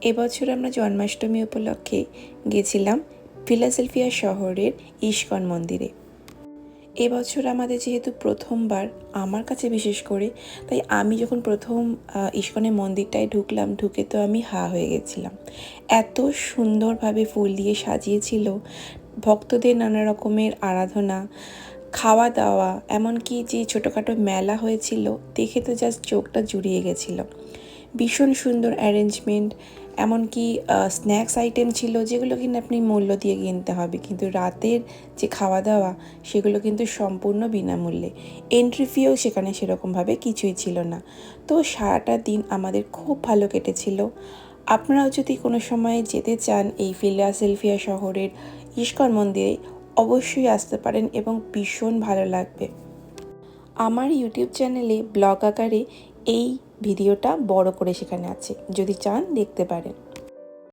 এবছর আমরা জন্মাষ্টমী উপলক্ষে গেছিলাম ফিলাসেলফিয়া শহরের ইস্কন মন্দিরে। এবছর আমাদের যেহেতু প্রথমবার, আমার কাছে বিশেষ করে, তাই আমি যখন প্রথম ইস্কনের মন্দিরটায় ঢুকলাম, ঢুকে তো আমি হা হয়ে গেছিলাম। এত সুন্দরভাবে ফুল দিয়ে সাজিয়েছিল, ভক্তদের নানা রকমের আরাধনা খাওয়া দাওয়া এমনকি যে ছোটোখাটো মেলা হয়েছিল, দেখে তো জাস্ট চোখটা জুড়িয়ে গেছিল। ভীষণ সুন্দর অ্যারেঞ্জমেন্ট এমনকি স্ন্যাক্স আইটেম ছিল যেগুলো কিন্তু আপনি মূল্য দিয়ে কিনতে হবে। কিন্তু রাতের যে খাওয়া দাওয়া সেগুলো কিন্তু সম্পূর্ণ বিনামূল্যে। এন্ট্রি ফিও সেখানে সেরকমভাবে কিছুই ছিল না। তো সারাটা দিন আমাদের খুব ভালো কেটেছিল। আপনারাও যদি কোনো সময় যেতে চান এই ফিলাসেলফিয়া শহরের ইস্কন মন্দিরে, অবশ্যই আসতে পারেন এবং ভীষণ ভালো লাগবে। আমার ইউটিউব চ্যানেলে ব্লগ আকারে এই ভিডিওটা বড় করে সেখানে আছে যদি চান দেখতে পারেন।